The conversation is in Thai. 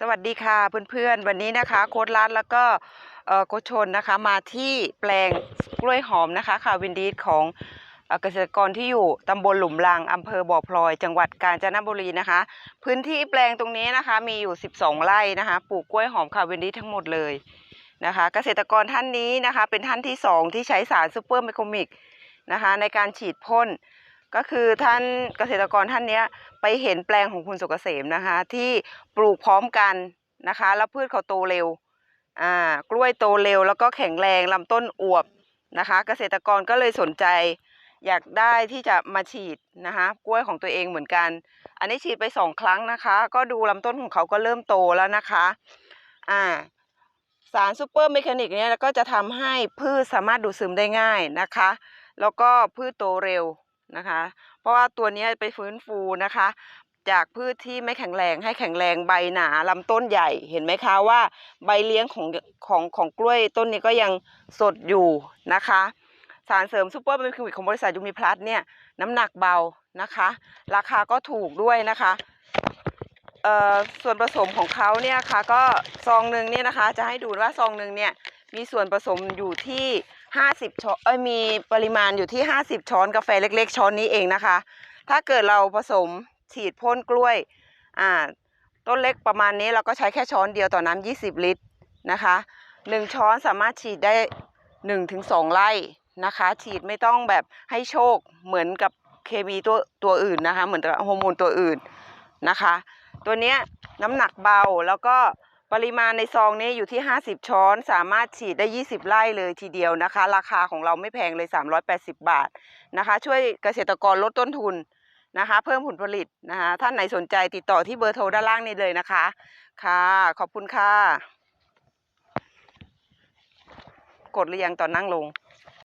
สวัสดีค่ะเพื่อนๆ วันนี้นะคะโค้ดรัดแล้วก็โค้ชชนนะคะมาที่แปลงกล้วยหอมนะคะค่ะวินดีดของเกษตรกรที่อยู่ตำบลหลุมรางอำเภอบ่อพลอย จังหวัดกาญจนบุรีนะคะ พื้นที่แปลงตรงนี้นะคะมีอยู่ 12 ไร่นะคะปลูกกล้วยหอมค่ะวินดีดทั้งหมดเลยนะคะ เกษตรกรท่านนี้นะคะเป็นท่านที่ 2 ที่ใช้สารซูเปอร์ไมโครมิกนะคะในการฉีดพ่น ก็คือท่านเกษตรกรท่านเนี้ยไปเห็นแปลงของคุณสุกเกษมนะคะ ที่ปลูกพร้อมกันนะคะ แล้วพืชเขาโตเร็วอ่ากล้วยโตเร็ว แล้วก็แข็งแรงลำต้นอวบนะคะ เกษตรกรก็เลยสนใจ อยากได้ที่จะมาฉีดนะคะกล้วยของตัวเองเหมือนกัน อันนี้ฉีดไปสองครั้งนะคะ ก็ดูลำต้นของเขาก็เริ่มโตแล้วนะคะอ่าสารซูเปอร์เมคานิกเนี่ยก็จะทำให้พืชสามารถดูดซึมได้ง่ายนะคะ แล้วก็พืชโตเร็ว นะคะ เพราะว่าตัวนี้ไปฟื้นฟูนะคะ จากพืชที่ไม่แข็งแรงให้แข็งแรงใบหนาลำต้นใหญ่เห็นไหมคะว่าใบเลี้ยงของของของกล้วยต้นนี้ก็ยังสดอยู่นะคะ สารเสริมซูเปอร์เป็นคิวิของบริษัทยูมิพลัสเนี่ยน้ำหนักเบานะคะ ราคาก็ถูกด้วยนะคะส่วนผสมของเขาเนี่ยค่ะก็ซองหนึ่งเนี่ยนะคะ จะให้ดูว่าซองหนึ่งเนี่ย มีส่วนผสมอยู่ที่50ช้อนเอ้ยมีปริมาณอยู่ที่ 50 ช้อนกาแฟเล็ก ๆ ช้อนนี้เองนะคะ ถ้าเกิดเราผสมฉีดพ่นกล้วยอ่าต้นเล็กประมาณนี้เราก็ใช้แค่ช้อนเดียวต่อน้ำ20 ลิตรนะคะหนึ่งช้อนสามารถฉีดได้1-2ถึง2ไร่นะคะ ฉีดไม่ต้องแบบให้โชคเหมือนกับเคมีตัวตัวอื่นนะคะ เหมือนกับฮอร์โมนตัวอื่นนะคะ ตัวเนี้ยน้ำหนักเบาแล้วก็ ปริมาณในซองนี้อยู่ที่ 50 ช้อน สามารถฉีดได้ 20 ไร่เลยทีเดียวนะคะ ราคาของเราไม่แพงเลย 380 บาทนะคะ ช่วยเกษตรกรลดต้นทุนนะคะ เพิ่มผลผลิตนะคะท่านไหนสนใจติดต่อที่เบอร์โทรด้านล่างนี้เลยนะคะค่ะ ขอบคุณค่ะ กดหรือยังตอนนั่งลง